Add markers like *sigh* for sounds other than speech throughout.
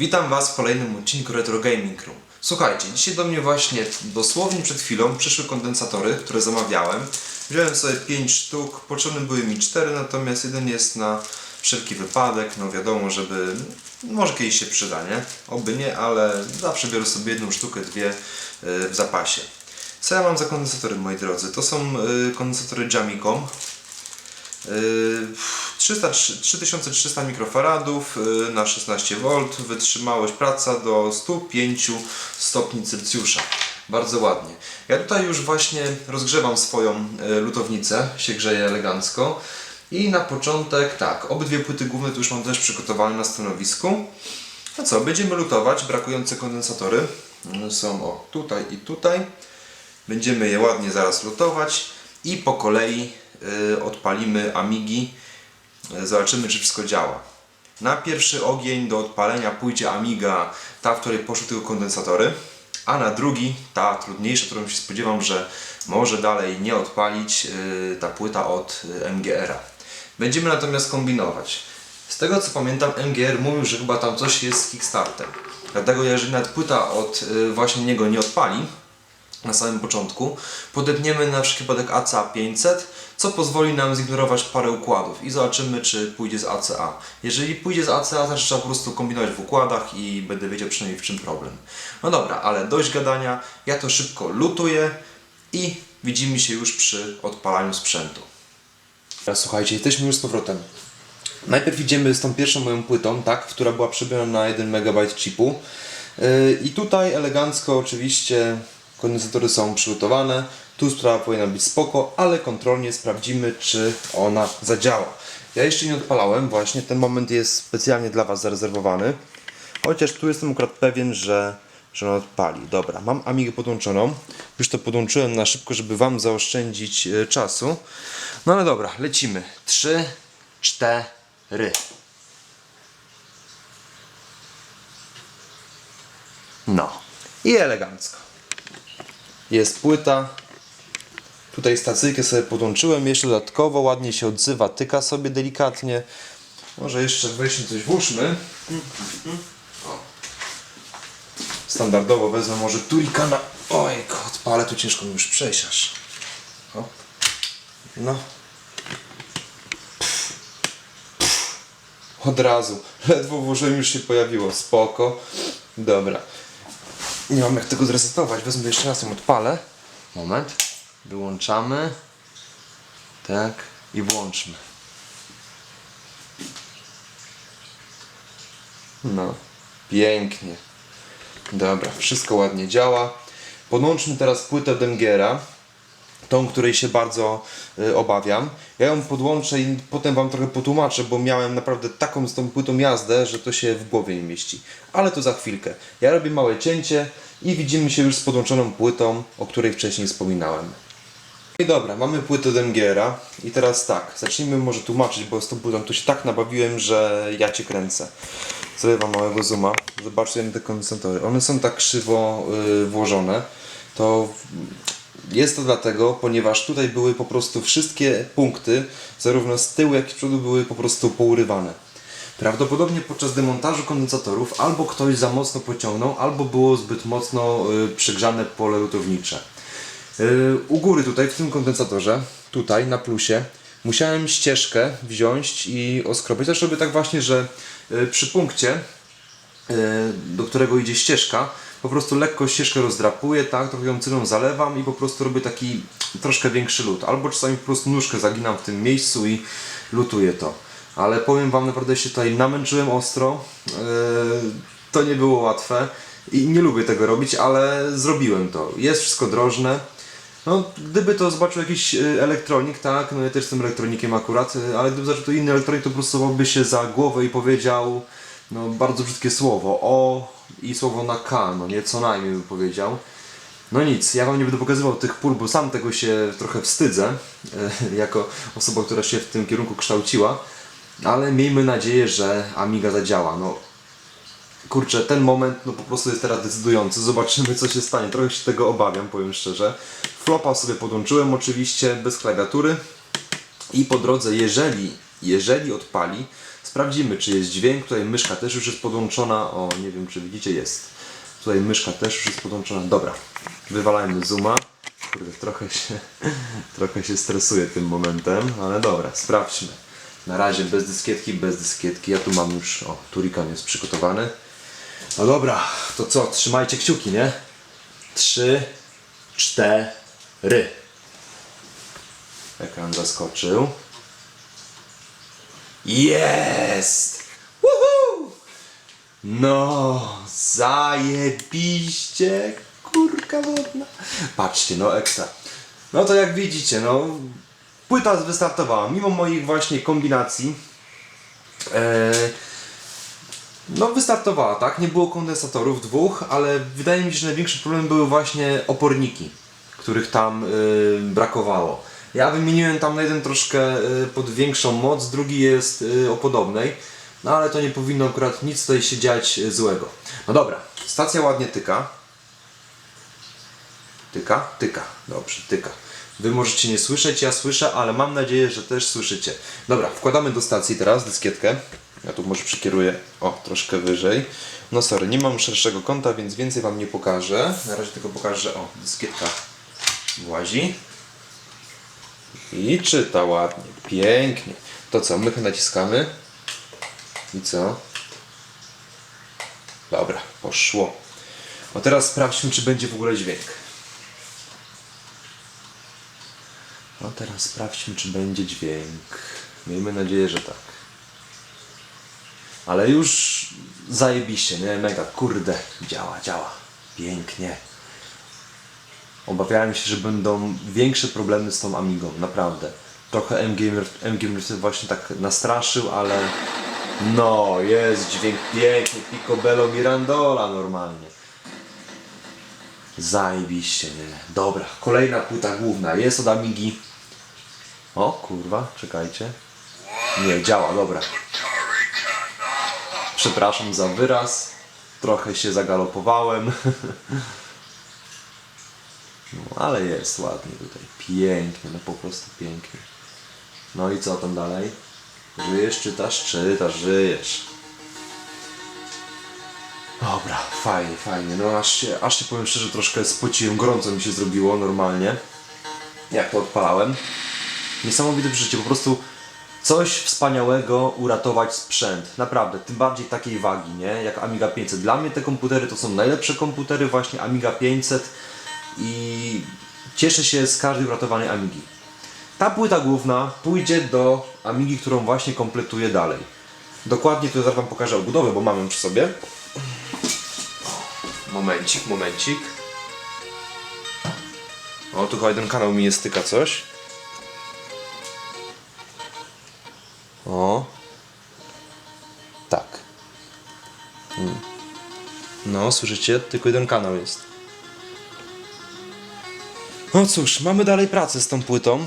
Witam Was w kolejnym odcinku Retro Gaming Room. Słuchajcie, dzisiaj do mnie właśnie dosłownie przed chwilą przyszły kondensatory, które zamawiałem. Wziąłem sobie 5 sztuk, potrzebne były mi 4, natomiast jeden jest na wszelki wypadek, no wiadomo, żeby może kiedyś się przyda, nie? Oby nie, ale zawsze biorę sobie jedną sztukę, dwie y, w zapasie. Co ja mam za kondensatory, moi drodzy? To są y, kondensatory Jamicom. Yy, 300, 3300 mikrofaradów na 16 V, wytrzymałość praca do 105 stopni Celsjusza. Bardzo ładnie. Ja tutaj już właśnie rozgrzewam swoją yy, lutownicę, się grzeje elegancko. I na początek, tak, obydwie płyty główne to już mam też przygotowane na stanowisku. No co, będziemy lutować brakujące kondensatory. Są o tutaj i tutaj. Będziemy je ładnie zaraz lutować i po kolei y, odpalimy Amigi. Y, Zobaczymy, czy wszystko działa. Na pierwszy ogień do odpalenia pójdzie Amiga, ta, w której poszły tylko kondensatory, a na drugi, ta trudniejsza, którą się spodziewam, że może dalej nie odpalić, y, ta płyta od y, MGR-a. Będziemy natomiast kombinować. Z tego co pamiętam, MGR mówił, że chyba tam coś jest z Kickstarter. Dlatego jeżeli nawet płyta od y, właśnie niego nie odpali, na samym początku, podepniemy na wszelki wypadek ACA 500, co pozwoli nam zignorować parę układów i zobaczymy, czy pójdzie z ACA. Jeżeli pójdzie z ACA, to trzeba po prostu kombinować w układach i będę wiedział przynajmniej w czym problem. No dobra, ale dość gadania, ja to szybko lutuję i widzimy się już przy odpalaniu sprzętu. Słuchajcie, jesteśmy już z powrotem. Najpierw idziemy z tą pierwszą moją płytą, tak, która była przebiona na 1 MB chipu. Yy, I tutaj elegancko oczywiście kondensatory są przygotowane. Tu sprawa powinna być spoko, ale kontrolnie sprawdzimy, czy ona zadziała. Ja jeszcze nie odpalałem, właśnie ten moment jest specjalnie dla Was zarezerwowany. Chociaż tu jestem akurat pewien, że, że ona odpali. Dobra, mam Amigę podłączoną. Już to podłączyłem na szybko, żeby Wam zaoszczędzić e, czasu. No ale dobra, lecimy. 3, 4. No. I elegancko. Jest płyta. Tutaj stacyjkę sobie podłączyłem. Jeszcze dodatkowo ładnie się odzywa. Tyka sobie delikatnie. Może jeszcze weźmy coś włóżmy. Standardowo wezmę może turikana. Oj, odpalę tu ciężko mi już przejść aż. O. No. Od razu. Ledwo włożyłem, już się pojawiło. Spoko. Dobra. Nie mam jak tego zresetować. Wezmę jeszcze raz ją odpalę. Moment. Wyłączamy. Tak. I włączmy. No. Pięknie. Dobra. Wszystko ładnie działa. Podłączmy teraz płytę Dengera. Tą, której się bardzo y, obawiam. Ja ją podłączę i potem Wam trochę potłumaczę, bo miałem naprawdę taką z tą płytą jazdę, że to się w głowie nie mieści. Ale to za chwilkę. Ja robię małe cięcie i widzimy się już z podłączoną płytą, o której wcześniej wspominałem. I dobra, mamy płytę Dengera i teraz tak, zacznijmy może tłumaczyć, bo z tą płytą to się tak nabawiłem, że ja Cię kręcę. Zrobię Wam małego zooma, zobaczcie te kondensatory. One są tak krzywo y, włożone, to jest to dlatego, ponieważ tutaj były po prostu wszystkie punkty, zarówno z tyłu jak i z przodu były po prostu pourywane. Prawdopodobnie podczas demontażu kondensatorów albo ktoś za mocno pociągnął, albo było zbyt mocno y, przygrzane pole lutownicze. Y, u góry tutaj w tym kondensatorze, tutaj na plusie, musiałem ścieżkę wziąć i oskrobić, też robię tak właśnie, że y, przy punkcie do którego idzie ścieżka, po prostu lekko ścieżkę rozdrapuję, tak, trochę ją cyną zalewam i po prostu robię taki troszkę większy lód. Albo czasami po prostu nóżkę zaginam w tym miejscu i lutuję to. Ale powiem Wam, naprawdę się tutaj namęczyłem ostro. E, To nie było łatwe i nie lubię tego robić, ale zrobiłem to. Jest wszystko drożne. No, gdyby to zobaczył jakiś y, elektronik, tak, no ja też jestem elektronikiem akurat, y, ale gdyby zobaczył to inny elektronik, to po prostu by się za głowę i powiedział no, bardzo brzydkie słowo O i słowo na K, no nie co najmniej bym powiedział. No nic, ja wam nie będę pokazywał tych pól, bo sam tego się trochę wstydzę, y, jako osoba, która się w tym kierunku kształciła, ale miejmy nadzieję, że Amiga zadziała. No, kurczę, ten moment no po prostu jest teraz decydujący. Zobaczymy co się stanie. Trochę się tego obawiam, powiem szczerze. Flopa sobie podłączyłem oczywiście bez klawiatury. I po drodze, jeżeli, jeżeli odpali, Sprawdzimy, czy jest dźwięk. Tutaj myszka też już jest podłączona. O, nie wiem, czy widzicie, jest. Tutaj myszka też już jest podłączona. Dobra, wywalajmy zooma. Kurde, trochę się, *laughs* trochę się stresuję tym momentem, ale dobra, sprawdźmy. Na razie bez dyskietki, bez dyskietki. Ja tu mam już, o, turikan jest przygotowany. No dobra, to co? Trzymajcie kciuki, nie? Trzy, cztery. Ekran zaskoczył. Jest! Woohoo! No, zajebiście, kurka wodna. Patrzcie, no ekstra. No to jak widzicie, no, płyta wystartowała, mimo moich właśnie kombinacji. E, no wystartowała, tak? Nie było kondensatorów dwóch, ale wydaje mi się, że największy problem były właśnie oporniki, których tam y, brakowało. Ja wymieniłem tam jeden troszkę y, pod większą moc, drugi jest y, o podobnej, no ale to nie powinno akurat nic tutaj się dziać y, złego. No dobra, stacja ładnie tyka. Tyka? Tyka. Dobrze, tyka. Wy możecie nie słyszeć, ja słyszę, ale mam nadzieję, że też słyszycie. Dobra, wkładamy do stacji teraz dyskietkę. Ja tu może przykieruję, o, troszkę wyżej. No sorry, nie mam szerszego kąta, więc więcej Wam nie pokażę. Na razie tylko pokażę, o, dyskietka włazi. I czyta ładnie, pięknie. To co, mychę naciskamy. I co? Dobra, poszło. No teraz sprawdźmy, czy będzie w ogóle dźwięk. No teraz sprawdźmy, czy będzie dźwięk. Miejmy nadzieję, że tak. Ale już zajebiście, nie? Mega, kurde, działa, działa. Pięknie. Obawiałem się, że będą większe problemy z tą Amigą, naprawdę. Trochę M-Gamer, M-Gamer właśnie tak nastraszył, ale no, jest dźwięk piękny, Picobello Mirandola normalnie. Zajebiście, nie? Dobra, kolejna płyta główna jest od Amigi. O, kurwa, czekajcie. Nie, działa, dobra. Przepraszam za wyraz. Trochę się zagalopowałem. *laughs* No, ale jest ładnie tutaj. Pięknie, no po prostu pięknie. No i co tam dalej? Żyjesz, czytasz, czytasz, żyjesz. Dobra, fajnie, fajnie. No aż się, aż się powiem szczerze, troszkę spociłem, gorąco mi się zrobiło normalnie. Jak to odpalałem. Niesamowite przeżycie, po prostu coś wspaniałego uratować sprzęt. Naprawdę, tym bardziej takiej wagi, nie? Jak Amiga 500. Dla mnie te komputery to są najlepsze komputery, właśnie Amiga 500 i cieszę się z każdej uratowanej Amigi. Ta płyta główna pójdzie do Amigi, którą właśnie kompletuję dalej. Dokładnie to zaraz Wam pokażę obudowę, bo mam ją przy sobie. Momencik, momencik. O, tu chyba jeden kanał mi nie styka coś. O. Tak. Mm. No, słyszycie? Tylko jeden kanał jest. No cóż, mamy dalej pracę z tą płytą,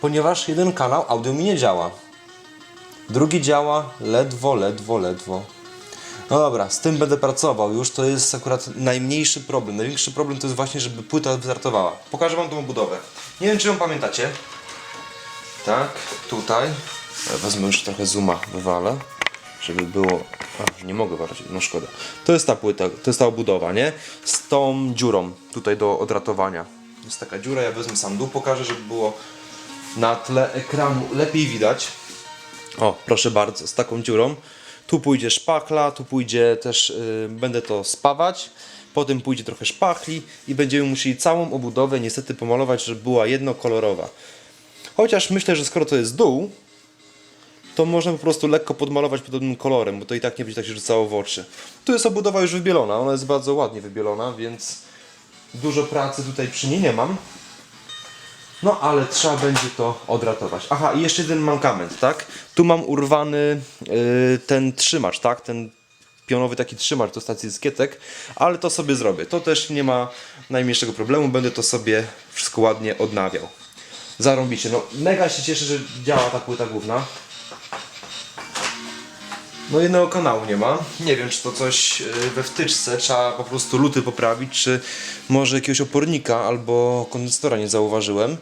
ponieważ jeden kanał audio mi nie działa. Drugi działa ledwo, ledwo, ledwo. No dobra, z tym będę pracował. Już to jest akurat najmniejszy problem. Największy problem to jest właśnie, żeby płyta wystartowała. Pokażę Wam tą budowę. Nie wiem, czy ją pamiętacie. Tak, tutaj. Wezmę już trochę zooma, wywalę, żeby było... A, nie mogę walać, no szkoda. To jest ta płyta, to jest ta obudowa, nie? Z tą dziurą tutaj do odratowania. Jest taka dziura, ja wezmę sam dół, pokażę, żeby było na tle ekranu lepiej widać. O, proszę bardzo, z taką dziurą. Tu pójdzie szpachla, tu pójdzie też, y, będę to spawać. Potem pójdzie trochę szpachli i będziemy musieli całą obudowę niestety pomalować, żeby była jednokolorowa. Chociaż myślę, że skoro to jest dół, to można po prostu lekko podmalować podobnym kolorem, bo to i tak nie będzie tak się rzucało w oczy. Tu jest obudowa już wybielona, ona jest bardzo ładnie wybielona, więc dużo pracy tutaj przy niej nie mam. No ale trzeba będzie to odratować. Aha, i jeszcze jeden mankament, tak? Tu mam urwany yy, ten trzymacz, tak? Ten pionowy taki trzymacz do stacji dyskietek, ale to sobie zrobię. To też nie ma najmniejszego problemu, będę to sobie wszystko ładnie odnawiał. Zarąbicie, no mega się cieszę, że działa ta płyta główna. No jednego kanału nie ma. Nie wiem, czy to coś y, we wtyczce, trzeba po prostu luty poprawić, czy może jakiegoś opornika albo kondensatora nie zauważyłem.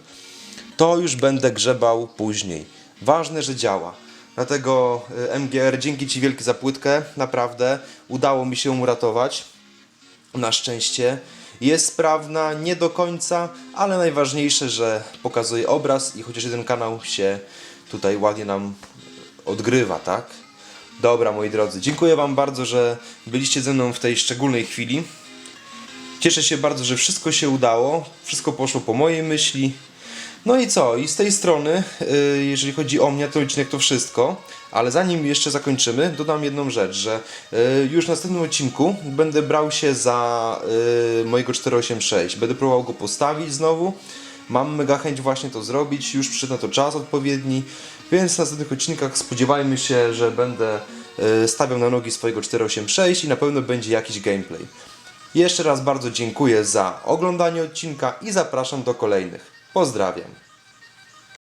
To już będę grzebał później. Ważne, że działa. Dlatego y, MGR, dzięki Ci wielkie za płytkę, naprawdę udało mi się uratować. Na szczęście jest sprawna, nie do końca, ale najważniejsze, że pokazuje obraz i chociaż jeden kanał się tutaj ładnie nam odgrywa, tak? Dobra, moi drodzy, dziękuję Wam bardzo, że byliście ze mną w tej szczególnej chwili. Cieszę się bardzo, że wszystko się udało, wszystko poszło po mojej myśli. No i co? I z tej strony, y, jeżeli chodzi o mnie, to odcinek to wszystko. Ale zanim jeszcze zakończymy, dodam jedną rzecz, że y, już w następnym odcinku będę brał się za y, mojego 486. Będę próbował go postawić znowu. Mam mega chęć właśnie to zrobić, już przyszedł na to czas odpowiedni, więc w następnych odcinkach spodziewajmy się, że będę y, stawiał na nogi swojego 486 i na pewno będzie jakiś gameplay. Jeszcze raz bardzo dziękuję za oglądanie odcinka i zapraszam do kolejnych. Pozdrawiam.